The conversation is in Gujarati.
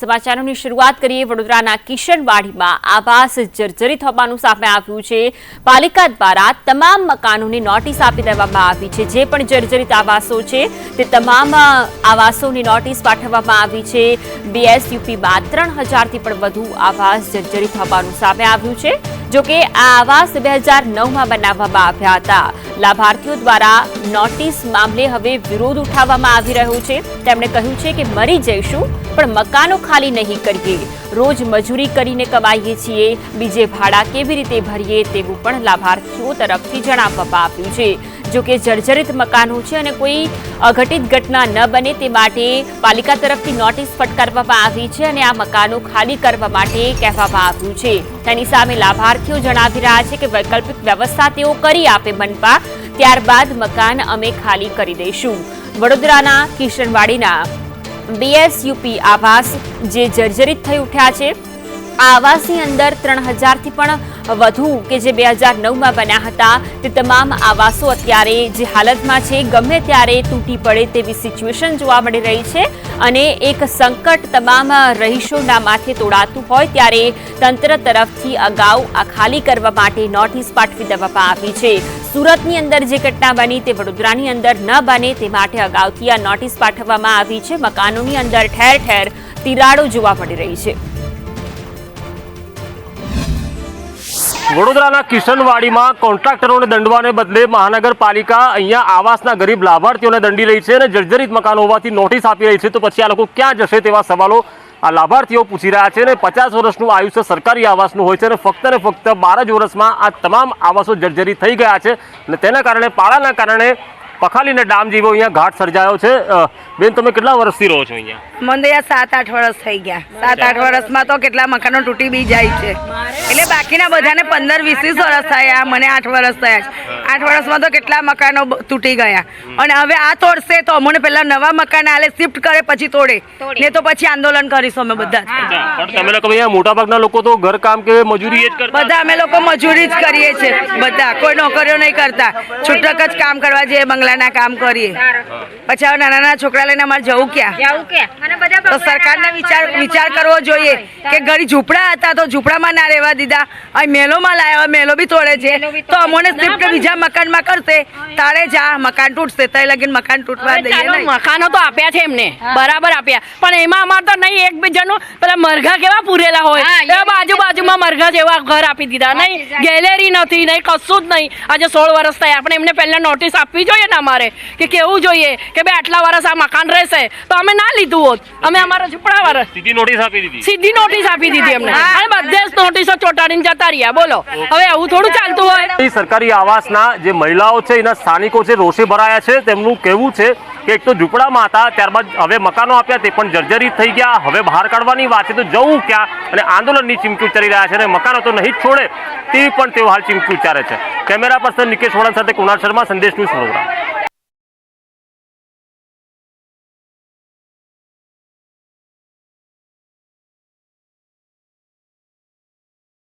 સમાચારોની શરૂઆત કરીએ વડોદરાના કિશનવાડીમાં. આવાસ જર્જરિત હોવાનું સામે આવ્યું છે. પાલિકા દ્વારા તમામ મકાનોની નોટિસ આપી દેવામાં આવી છે. જે પણ જર્જરિત આવાસો છે, તે તમામ આવાસોની નોટિસ પાઠવવામાં આવી છે. બીએસયુપીમાં ત્રણ હજારથી પણ વધુ આવાસ જર્જરિત હોવાનું સામે આવ્યું છે. જોકે આ આવાસ બે હજાર નવમાં બનાવવામાં આવ્યા હતા. લાભાર્થીઓ દ્વારા નોટિસ મામલે હવે વિરોધ ઉઠાવવામાં આવી રહ્યો છે. તેમણે કહ્યું છે કે મરી જઈશું, પણ મકાનો ખાલી નહીં કરીએ. રોજ મજૂરી કરીને કમાઈએ છીએ. બીજે ભાડા કેવી રીતે ભરીએ તેવું પણ લાભાર્થીઓ તરફથી જણાવવામાં આવ્યું છે. જો કે જર્જરિત મકાનો છે અને કોઈ અઘટિત ઘટના ન બને તે માટે પાલિકા તરફથી નોટિસ ફટકારવામાં આવી છે અને આ મકાનો ખાલી કરવા માટે કહેવામાં આવ્યું છે. તેની સામે લાભાર્થીઓ જણાવી રહ્યા છે કે વૈકલ્પિક વ્યવસ્થા તેઓ કરી આપે મનપા. ત્યારબાદ મકાન અમે ખાલી કરી દઈશું. વડોદરાના કિશનવાડીના બીએસયુપી આવાસ જે જર્જરિત થઈ ઉઠ્યા છે. આ આવાસની અંદર ત્રણ હજારથી પણ વધુ કે જે બે હજાર નવમાં બન્યા હતા, તે તમામ આવાસો અત્યારે જે હાલતમાં છે, ગમે ત્યારે તૂટી પડે તેવી સિચ્યુએશન જોવા મળી રહી છે અને એક સંકટ તમામ રહીશોના માથે તોડાતું હોય ત્યારે તંત્ર તરફથી અગાઉ આ ખાલી કરવા માટે નોટિસ પાઠવી દેવામાં આવી છે. સુરતની અંદર જે ઘટના બની તે વડોદરાની અંદર ન બને તે માટે અગાઉથી આ નોટિસ પાઠવવામાં આવી છે. મકાનોની અંદર ઠેર ઠેર તિરાડો જોવા મળી રહી છે. વડોદરાના કિશનવાડીમાં કોન્ટ્રાક્ટરોને દંડવાને બદલે મહાનગરપાલિકા અહીંયા આવાસના ગરીબ લાભાર્થીઓને દંડી રહી છે અને જર્જરિત મકાનો હોવાથી નોટિસ આપી રહી છે. તો પછી આ લોકો ક્યાં જશે તેવા સવાલો આ લાભાર્થીઓ પૂછી રહ્યા છે અને પચાસ વર્ષનું આયુષ્ય સરકારી આવાસનું હોય છે અને ફક્ત ને ફક્ત બાર જ વર્ષમાં આ તમામ આવાસો જર્જરિત થઈ ગયા છે અને તેના કારણે, પાળાના કારણે પખાલીને ડામ જેવો અહીંયા ઘાટ સર્જાયો છે. બેન, તમે કેટલા વર્ષથી રહો છો અહીંયા? મને યાર સાત આઠ વર્ષ થઈ ગયા. સાત આઠ વર્ષમાં તો કેટલા મકાનો તૂટી બી જાય છે. એટલે બાકીના બધાને પંદર વીસ વીસ વર્ષ થયા. મને આઠ વર્ષ થયા આઠ વર્ષમાં તો કેટલા મકાનો તૂટી ગયા. અને હવે આ તોડશે તો અમને પેલા નવા મકાન આલે શિફ્ટ કરે પછી તોડે. ને તો પછી આંદોલન કરીશું અમે બધા. તમે લોકો અહીંયા મોટાભાગના લોકો તો ઘર કામ કે મજૂરી જ કરતા? બધા અમે લોકો મજૂરી જ કરીએ છીએ. બધા. કોઈ નોકરીઓ નહીં કરતા. છૂટક જ કામ કરવા જઈએ બંગલાના કામ કરીએ. પછી હવે નાના નાના છોકરા લઈને અમારે જવું ક્યાં? તો સરકારને વિચાર વિચાર કરવો જોઈએ કે ઘરે ઝૂંપડા હતા તો ઝૂંપડામાં ના રહેવા દીધા. અહીં મેલોમાં લાયા મેલો બી તોડે છે. તો અમોને શિફ્ટ બીજા મકાનમાં કરશે. તારે જા મકાન તૂટશે. તારે લગીન મકાન તૂટવા દઈએ નહીં. મકાનો તો આપ્યા છે એમને. બરાબર આપ્યા. પણ એમાં અમાર તો નહીં એકબીજાનું પેલા મરઘા કેવા પૂરેલા હોય? એવા મરઘા જેવા ઘર આપી દીધા. નહીં ગેલેરી નથી નહીં કશું જ નહીં. આજે સોળ વર્ષ થયા. આપણે એમને પહેલા નોટિસ આપવી જોઈએ ને અમારે કે કેવું જોઈએ કે ભાઈ આટલા વર્ષ આ મકાન રહેશે. તો અમે ના લીધું હોત. અમે અમારા ઝૂંપડા વર્ષ સીધી નોટિસ આપી દીધી. સીધી નોટિસ આપી દીધી એમને. અને બધે જ નોટિસો ચોંટાડીને જતા રહ્યા. બોલો. હવે આવું થોડું ચાલતું હોય. સરકારી આવાસના જે મહિલાઓ છે એના સ્થાનિકો છે રોષે ભરાયા છે. તેમનું કહેવું છે કે એક તો ઝૂંપડામાં હતા, ત્યારબાદ હવે મકાનો આપ્યા તે પણ જર્જરિત થઈ ગયા. હવે બહાર કાઢવાની વાત છે તો જવું ક્યાં? અને આંદોલનની ચીમકી ઉચ્ચારી રહ્યા છે અને મકાનો તો નહીં છોડે, તેવી પણ તેઓ હાલ ચીમકી ઉચ્ચારે છે. કેમેરા પર્સન નિકેશ વળન સાથે કુણાલ શર્મા, સંદેશ ન્યૂઝ વડોદરા.